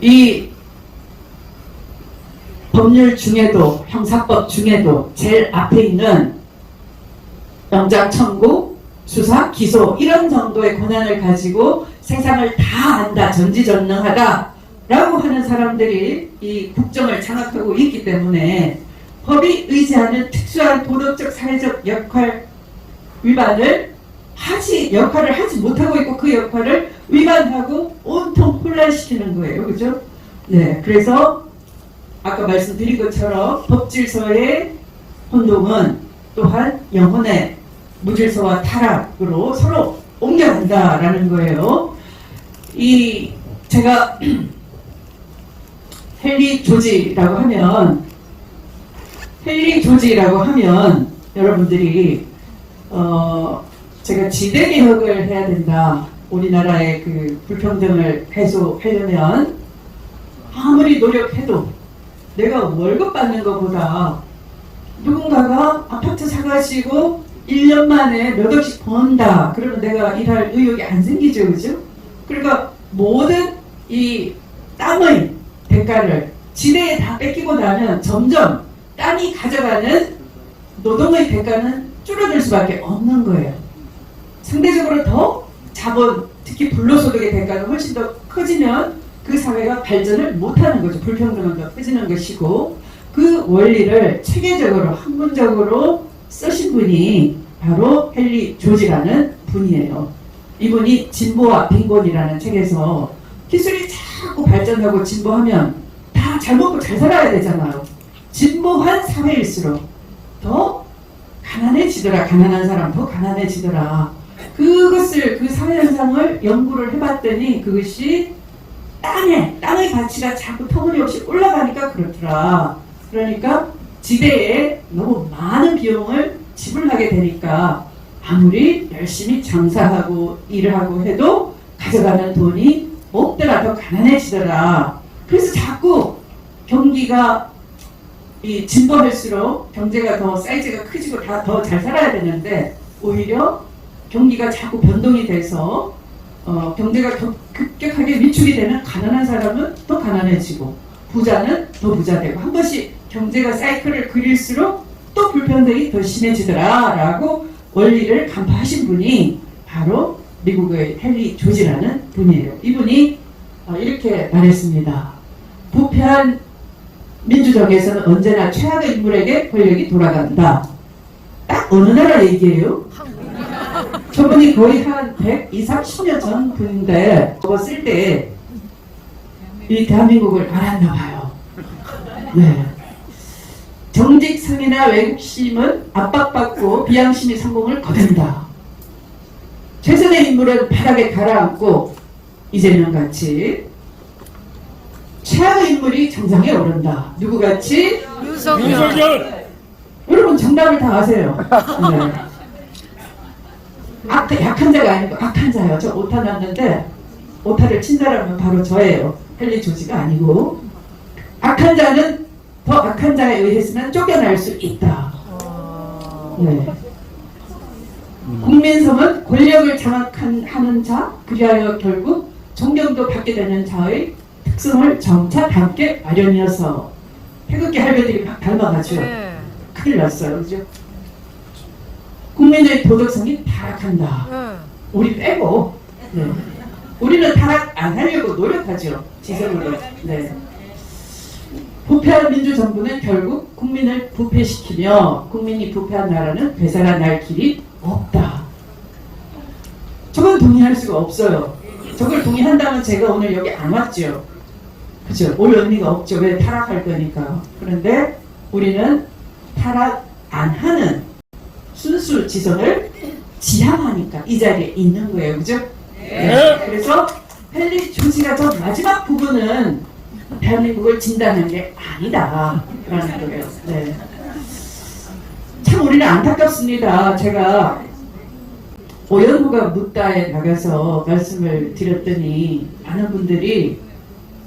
이 법률 중에도 형사법 중에도 제일 앞에 있는 영장 청구, 수사, 기소 이런 정도의 권한을 가지고 세상을 다 안다, 전지전능하다 라고 하는 사람들이 이 국정을 장악하고 있기 때문에 법이 의지하는 특수한 도덕적 사회적 역할 위반을 하지 역할을 하지 못하고 있고 그 역할을 위반하고 온통 혼란시키는 거예요, 그죠? 네, 그래서 아까 말씀드린 것처럼 법질서의 혼동은 또한 영혼의 무질서와 타락으로 서로 옮겨간다라는 거예요. 이 제가 헨리 조지라고 하면 헨리 조지라고 하면 여러분들이 어 제가 지대 개혁을 해야 된다. 우리나라의 그 불평등을 해소하려면 아무리 노력해도 내가 월급 받는 것보다 누군가가 아파트 사가지고 1년 만에 몇 억씩 번다. 그러면 내가 일할 의욕이 안 생기죠. 그죠? 그러니까 모든 이 땀의 대가를 지대에 다 뺏기고 나면 점점 땀이 가져가는 노동의 대가는 줄어들 수밖에 없는 거예요. 상대적으로 더 자본, 특히 불로소득의 대가는 훨씬 더 커지면 그 사회가 발전을 못하는 거죠. 불평등은 더 커지는 것이고 그 원리를 체계적으로 학문적으로 쓰신 분이 바로 헨리 조지라는 분이에요. 이분이 진보와 빈곤이라는 책에서 기술이 자꾸 발전하고 진보하면 다 잘 먹고 잘 살아야 되잖아요. 진보한 사회일수록 더 가난해지더라. 가난한 사람 더 가난해지더라. 그것을 그 사회 현상을 연구를 해봤더니 그것이 땅에 땅의 가치가 자꾸 터무니없이 올라가니까 그렇더라. 그러니까 지대에 너무 많은 비용을 지불하게 되니까 아무리 열심히 장사하고 일을 하고 해도 가져가는 돈이 없더라 더 가난해지더라. 그래서 자꾸 경기가 이 진보할수록 경제가 더 사이즈가 커지고 다 더 잘 살아야 되는데 오히려 경기가 자꾸 변동이 돼서 어, 경제가 더 급격하게 위축이 되면 가난한 사람은 더 가난해지고 부자는 더 부자되고 한 번씩 경제가 사이클을 그릴수록 또 불평등이 더 심해지더라라고 원리를 간파하신 분이 바로 미국의 헨리 조지라는 분이에요. 이분이 어, 이렇게 말했습니다. 부패한 민주정에서는 언제나 최악의 인물에게 권력이 돌아간다. 딱 어느 나라 얘기예요? 저분이 거의 한 120, 30년 전 분인데 저거 쓸 때 이 대한민국을 알았나 봐요. 네. 정직성이나 외국심은 압박받고 비양심이 성공을 거둔다. 최선의 인물은 바닥에 가라앉고 이재명 같이 최악의 인물이 정상에 오른다. 누구같이? 윤석열 여러분 정답을 다 아세요. 네. 악, 약한 자가 아니고 악한 자예요. 저 오타 났는데 오타를 친 사람은 바로 저예요. 헨리 조지가 아니고 악한 자는 더 악한 자에 의해서는 쫓겨날 수 있다. 네. 국민성은 권력을 장악한 하는 자, 그리하여 결국 존경도 받게 되는 자의 특성을 점차 담게 마련이어서 태극기 할배들이 막 닮아가죠. 네. 큰일 났어요. 그죠? 국민의 도덕성이 타락한다. 네. 우리 빼고. 네. 우리는 타락 안 하려고 노력하죠. 지성으로. 네. 부패한 민주정부는 결국 국민을 부패시키며 국민이 부패한 나라는 되살아날 길이 없다. 저건 동의할 수가 없어요. 저걸 동의한다면 제가 오늘 여기 안 왔죠. 그죠? 올 의미가 없죠. 왜 타락할 거니까. 그런데 우리는 타락 안 하는 순수 지성을 지향하니까 이 자리에 있는 거예요. 그죠? 네. 그래서 헨리 조지가 저 마지막 부분은 대한민국을 진단한 게 아니다. 라는 거예요. 네. 참 우리는 안타깝습니다. 제가 오연구가 묻다에 나가서 말씀을 드렸더니 많은 분들이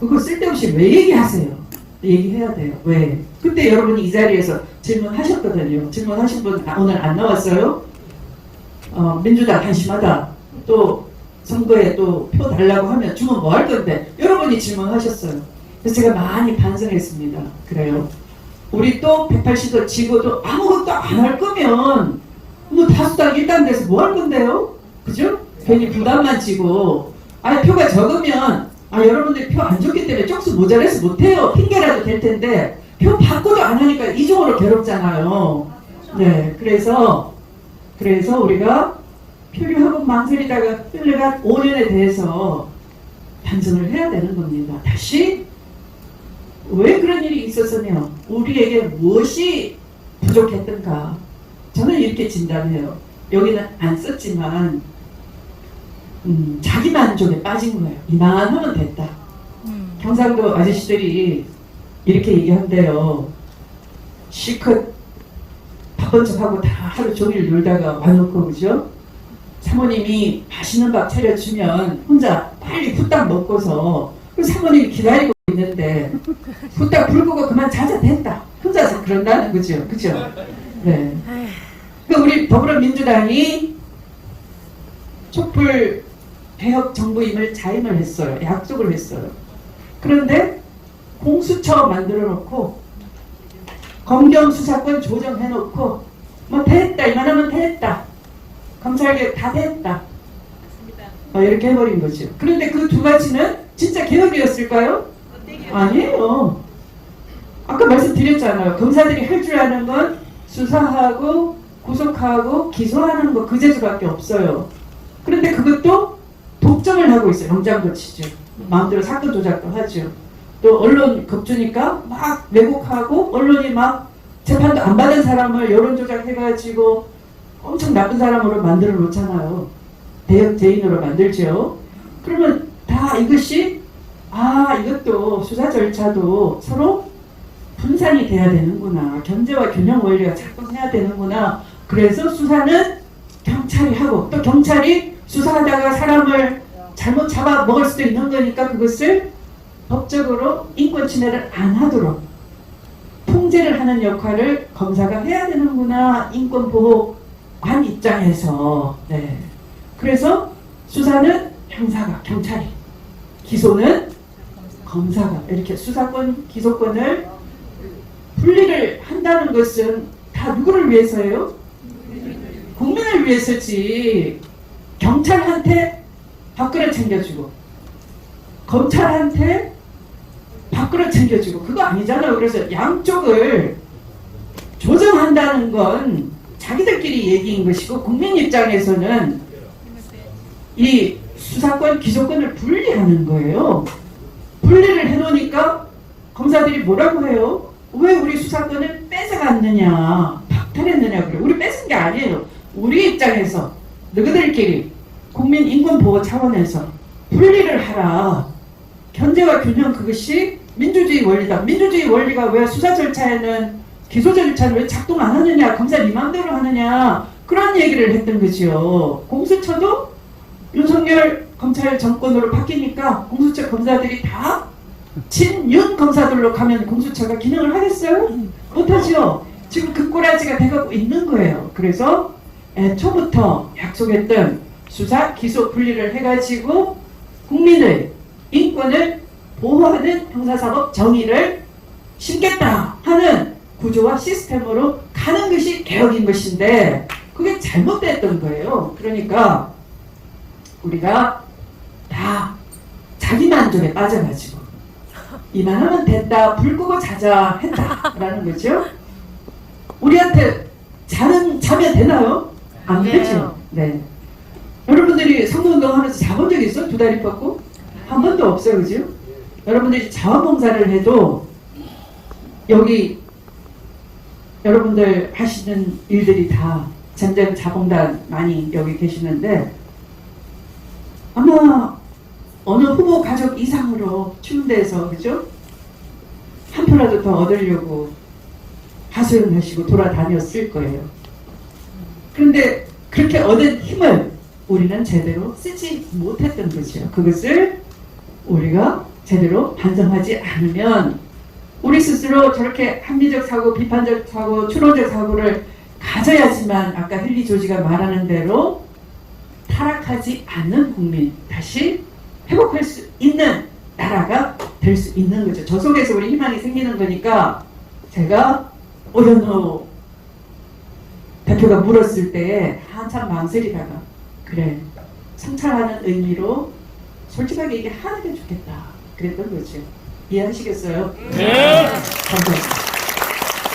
그거 쓸데없이 왜 얘기하세요? 얘기해야 돼요. 왜? 그때 여러분이 이 자리에서 질문하셨거든요. 질문하신 분 아, 오늘 안 나왔어요? 어, 민주당 한심하다. 또 선거에 또 표 달라고 하면 주면 뭐 할 건데 여러분이 질문하셨어요. 그래서 제가 많이 반성했습니다. 그래요. 우리 또 180도 지고도 아무것도 안 할 거면 뭐 다수당 일단 돼서 뭐 할 건데요? 그죠? 괜히 부담만 지고 아니 표가 적으면 아 여러분들이 표안 줬기 때문에 쪽수 모자라서 못해요. 핑계라도 될 텐데 표 받고도 안 하니까 이중으로 괴롭잖아요. 네 그래서 그래서 우리가 표류하고 망설이다가 흘러간 5년에 대해서 반성을 해야 되는 겁니다. 다시 왜 그런 일이 있었으며 우리에게 무엇이 부족했던가? 저는 이렇게 진단해요. 여기는 안 썼지만 음, 자기 만족에 빠진 거예요. 이만 하면 됐다. 음. 경상도 아저씨들이 이렇게 얘기한대요. 실컷 바쁜 척하고 다 하루 종일 놀다가 와놓고 그죠? 사모님이 맛있는 밥 차려주면 혼자 빨리 후딱 먹고서 그 사모님이 기다리고 있는데 후딱 불 끄고 그만 자자 됐다. 혼자서 그런다는 거죠. 그죠? 네. 그 우리 더불어민주당이 촛불 개혁 정부임을 자임을 했어요. 약속을 했어요. 그런데 공수처 만들어 놓고 검경 수사권 조정해 놓고 뭐 됐다 이만하면 됐다 검찰개혁 다 됐다 어, 이렇게 해버린 거죠. 그런데 그 두 가지는 진짜 개혁이었을까요? 아니에요. 아까 말씀드렸잖아요. 검사들이 할 줄 아는 건 수사하고 구속하고 기소하는 거 그 재주밖에 없어요. 그런데 그것도 독점을 하고 있어요. 영장도 치죠. 마음대로 사건 조작도 하죠. 또 언론 겁주니까 막 왜곡하고 언론이 막 재판도 안 받은 사람을 여론 조작해가지고 엄청 나쁜 사람으로 만들어 놓잖아요. 대역 대인으로 만들죠. 그러면 다 이것이 아 이것도 수사 절차도 서로 분산이 돼야 되는구나. 견제와 균형 원리가 작동해야 되는구나. 그래서 수사는 경찰이 하고 또 경찰이 수사하다가 사람을 잘못 잡아 먹을 수도 있는 거니까 그것을 법적으로 인권 침해를 안 하도록 통제를 하는 역할을 검사가 해야 되는구나. 인권 보호관 입장에서 네. 그래서 수사는 형사가 경찰이 기소는 검사가 이렇게 수사권 기소권을 분리를 한다는 것은 다 누구를 위해서예요? 국민을 위해서지 경찰한테 밥그릇 챙겨주고 검찰한테 밥그릇 챙겨주고 그거 아니잖아요. 그래서 양쪽을 조정한다는 건 자기들끼리 얘기인 것이고 국민 입장에서는 이 수사권 기소권을 분리하는 거예요. 분리를 해놓으니까 검사들이 뭐라고 해요? 왜 우리 수사권을 뺏어갔느냐, 박탈했느냐 그래. 우리 뺏은 게 아니에요. 우리 입장에서 너희들끼리 국민 인권 보호 차원에서 분리를 하라. 견제와 균형 그것이 민주주의 원리다. 민주주의 원리가 왜 수사 절차에는 기소 절차는 왜 작동 안 하느냐, 검사 네 맘대로 하느냐 그런 얘기를 했던 거지요. 공수처도 윤석열 검찰 정권으로 바뀌니까 공수처 검사들이 다 친윤 검사들로 가면 공수처가 기능을 하겠어요? 못하죠. 지금 그 꼬라지가 돼가고 있는 거예요. 그래서 애초부터 약속했던 수사 기소 분리를 해가지고 국민의 인권을 보호하는 형사사법 정의를 심겠다 하는 구조와 시스템으로 가는 것이 개혁인 것인데 그게 잘못됐던 거예요. 그러니까 우리가 다 자기 만족에 빠져가지고 이만하면 됐다 불 끄고 자자 했다라는 거죠. 우리한테 자는 자면 되나요? 안 네. 되죠. 네. 여러분들이 선거운동 하면서 자본 적 있어? 두 다리 뻗고? 한 번도 없어요, 그죠? 여러분들이 자원봉사를 해도 여기 여러분들 하시는 일들이 다 전쟁 자봉단 많이 여기 계시는데 아마 어느 후보 가족 이상으로 추운 데서 그죠? 한 표라도 더 얻으려고 하소연하시고 돌아다녔을 거예요. 그런데 그렇게 얻은 힘을 우리는 제대로 쓰지 못했던 거죠. 그것을 우리가 제대로 반성하지 않으면 우리 스스로 저렇게 합리적 사고, 비판적 사고, 추론적 사고를 가져야지만 아까 헨리 조지가 말하는 대로 타락하지 않는 국민 다시 회복할 수 있는 나라가 될 수 있는 거죠. 저 속에서 우리 희망이 생기는 거니까 제가 오연호 대표가 물었을 때 한참 망설이다가 그래 성찰하는 의미로 솔직하게 얘기하는 게 좋겠다 그랬던 거죠. 이해하시겠어요? 네. 감사합니다.